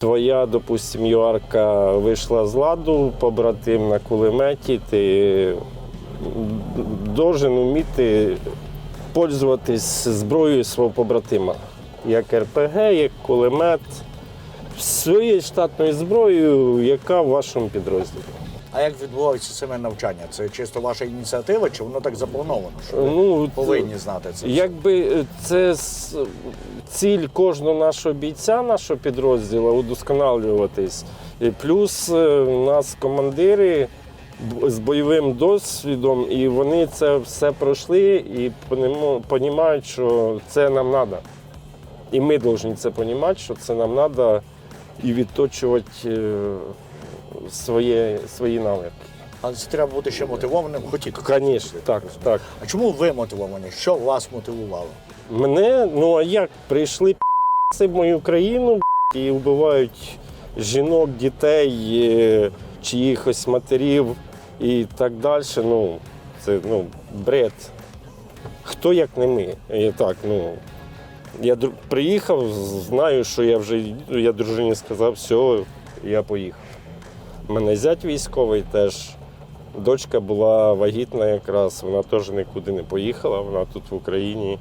Твоя, допустим, юарка вийшла з ладу, побратим на кулеметі, ти должен вміти пользуватись зброєю свого побратима. Як РПГ, як кулемет, своєю штатною зброєю, яка в вашому підрозділі. А як відбувається саме навчання? Це чисто ваша ініціатива, чи воно так заплановано? Що ви Ну, повинні знати це? Якби це ціль кожного нашого бійця, нашого підрозділу удосконалюватись. І плюс е, у нас командири з бойовим досвідом, і вони це все пройшли і розуміють, що це нам треба. І ми повинні це розуміти, що це нам треба і відточувати своє, свої навики. Але це треба бути ще мотивованим, хотіти. Звісно, так, так. А чому ви мотивовані? Що вас мотивувало? Мене, ну а як прийшли в мою країну і вбивають жінок, дітей, е, чиїхось матерів і так далі. Ну, це ну, бред. Хто як не ми? І так, ну, я приїхав, знаю, що я вже я дружині сказав, все, я поїхав. Мене зять військовий теж. Дочка була вагітна якраз, вона теж нікуди не поїхала, вона тут в Україні.